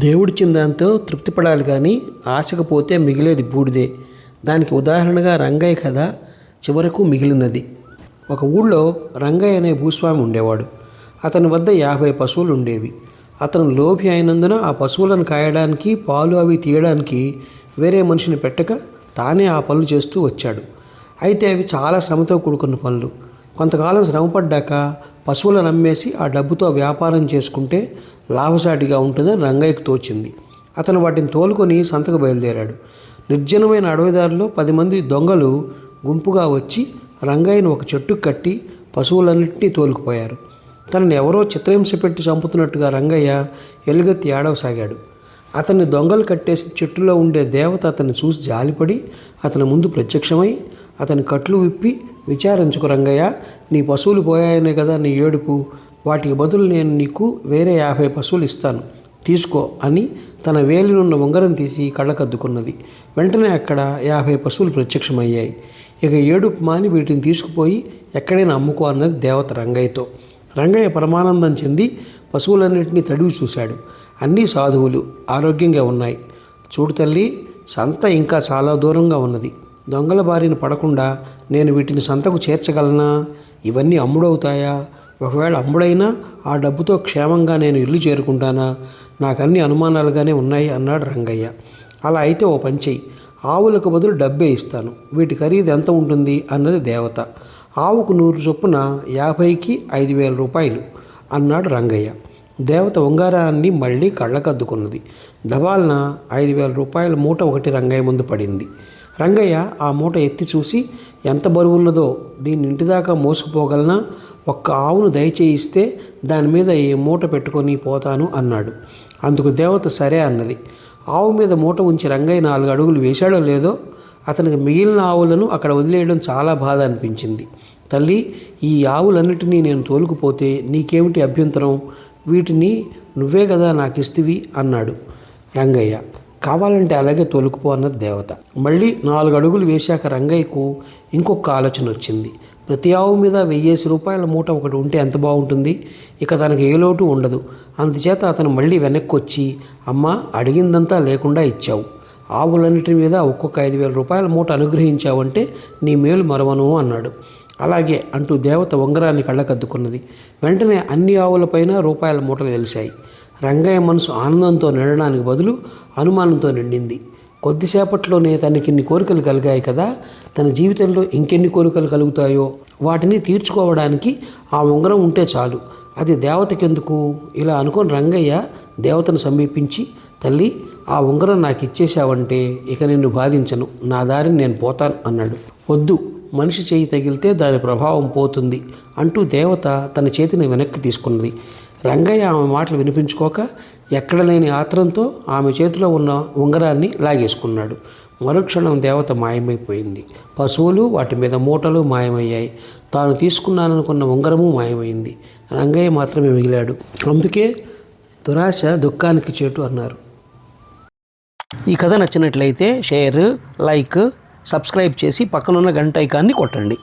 దేవుడిచ్చిన దాంతో తృప్తిపడాలి కానీ ఆశకు పోతే మిగిలేది బూడిదే. దానికి ఉదాహరణగా రంగయ్య కథ చివరకు మిగిలినది. ఒక ఊళ్ళో రంగయ్య అనే భూస్వామి ఉండేవాడు. అతని వద్ద యాభై పశువులు ఉండేవి. అతను లోభి అయినందున ఆ పశువులను కాయడానికి పాలు అవి తీయడానికి వేరే మనిషిని పెట్టక తానే ఆ పనులు చేస్తూ వచ్చాడు. అయితే అవి చాలా శ్రమతో కూడుకున్న పనులు. కొంతకాలం శ్రమపడ్డాక పశువులను అమ్మేసి ఆ డబ్బుతో వ్యాపారం చేసుకుంటే లాభసాటిగా ఉంటుందని రంగయ్యకు తోచింది. అతను వాటిని తోలుకొని సంతకు బయలుదేరాడు. నిర్జనమైన అడవిదారిలో పది మంది దొంగలు గుంపుగా వచ్చి రంగయ్యను ఒక చెట్టుకు కట్టి పశువులన్నింటినీ తోలుకుపోయారు. తనని ఎవరో చిత్రహింస పెట్టి చంపుతున్నట్టుగా రంగయ్య ఎలుగెత్తి ఏడవసాగాడు. అతన్ని దొంగలు కట్టేసి చెట్టులో ఉండే దేవత అతన్ని చూసి జాలిపడి అతని ముందు ప్రత్యక్షమై అతని కట్లు విప్పి విచారించుకు రంగయ్య నీ పశువులు పోయాయనే కదా నీ ఏడుపు. వాటికి బదులు నేను నీకు వేరే యాభై పశువులు ఇస్తాను. తీసుకో అని తన వేలినున్న ఉంగరం తీసి కళ్ళకద్దుకున్నది. వెంటనే అక్కడ యాభై పశువులు ప్రత్యక్షమయ్యాయి. ఇక ఏడుపు మాని వీటిని తీసుకుపోయి ఎక్కడైనా అమ్ముకో అన్నది దేవత రంగయ్యతో. రంగయ్య పరమానందం చెంది పశువులన్నింటినీ తడివి చూశాడు. అన్నీ సాధువులు ఆరోగ్యంగా ఉన్నాయి. చూడు తల్లి సంత ఇంకా చాలా దూరంగా ఉన్నది. దొంగల బారిన పడకుండా నేను వీటిని సంతకు చేర్చగలనా? ఇవన్నీ అమ్ముడవుతాయా? ఒకవేళ అమ్ముడైనా ఆ డబ్బుతో క్షేమంగా నేను ఇల్లు చేరుకుంటానా? నాకు అన్ని అనుమానాలుగానే ఉన్నాయి అన్నాడు రంగయ్య. అలా అయితే ఓ పని చెయ్యి. ఆవులకు బదులు డబ్బే ఇస్తాను. వీటి ఖరీదు ఎంత ఉంటుంది? అన్నది దేవత. ఆవుకు నూరు చొప్పున యాభైకి ఐదు వేల రూపాయలు అన్నాడు రంగయ్య. దేవత ఉంగారాన్ని మళ్ళీ కళ్ళకద్దుకున్నది. దబాల్న ఐదు వేల రూపాయల మూట ఒకటి రంగయ్య ముందు పడింది. రంగయ్య ఆ మూట ఎత్తి చూసి ఎంత బరువున్నదో దీన్ని ఇంటిదాకా మోసుకుపోగలనా? ఒక్క ఆవును దయచేయిస్తే దాని మీద ఈ మూట పెట్టుకొని పోతాను అన్నాడు. అందుకు దేవత సరే అన్నది. ఆవు మీద మూట ఉంచి రంగయ్య నాలుగు అడుగులు వేశాడో లేదో అతనికి మిగిలిన ఆవులను అక్కడ వదిలేయడం చాలా బాధ అనిపించింది. తల్లి ఈ ఆవులన్నిటినీ నేను తోలుకుపోతే నీకేమిటి అభ్యంతరం? వీటిని నువ్వే కదా నాకు ఇస్తివి అన్నాడు రంగయ్య. కావాలంటే అలాగే తొలుకుపో అన్నది దేవత. మళ్ళీ నాలుగు అడుగులు వేశాక రంగయ్యకు ఇంకొక ఆలోచన వచ్చింది. ప్రతి ఆవు మీద వెయ్యేసి రూపాయల మూట ఒకటి ఉంటే ఎంత బాగుంటుంది? ఇక తనకు ఏ లోటు ఉండదు. అందుచేత అతను మళ్ళీ వెనక్కి వచ్చి అమ్మ అడిగిందంతా లేకుండా ఇచ్చావు. ఆవులన్నిటి మీద ఒక్కొక్క ఐదు వేల రూపాయల మూట అనుగ్రహించావంటే నీ మేలు మరవను అన్నాడు. అలాగే అంటూ దేవత ఉంగరాన్ని కళ్ళకద్దుకున్నది. వెంటనే అన్ని ఆవులపైన రూపాయల మూటలు వెలిశాయి. రంగయ్య మనసు ఆనందంతో నిండడానికి బదులు అనుమానంతో నిండింది. కొద్దిసేపట్లోనే తనకి ఇన్ని కోరికలు కలిగాయి కదా తన జీవితంలో ఇంకెన్ని కోరికలు కలుగుతాయో వాటిని తీర్చుకోవడానికి ఆ ఉంగరం ఉంటే చాలు. అది దేవతకెందుకు? ఇలా అనుకొని రంగయ్య దేవతను సమీపించి తల్లి ఆ ఉంగరం నాకు ఇచ్చేశావంటే ఇక నిన్ను బాధించను. నా దారిని నేను పోతాను అన్నాడు. వద్దు మనిషి చేయి తగిలితే దాని ప్రభావం పోతుంది అంటూ దేవత తన చేతిని వెనక్కి తీసుకున్నది. రంగయ్య ఆమె మాటలు వినిపించుకోక ఎక్కడ లేని ఆత్రంతో ఆమె చేతిలో ఉన్న ఉంగరాన్ని లాగేసుకున్నాడు. మరుక్షణం దేవత మాయమైపోయింది. పశువులు వాటి మీద మూటలు మాయమయ్యాయి. తాను తీసుకున్నాననుకున్న ఉంగరము మాయమైంది. రంగయ్య మాత్రమే మిగిలాడు. అందుకే దురాశ దుఃఖానికి చేటు అన్నారు. ఈ కథ నచ్చినట్లయితే షేర్ లైక్ సబ్స్క్రైబ్ చేసి పక్కనున్న గంట ఐకాన్ని కొట్టండి.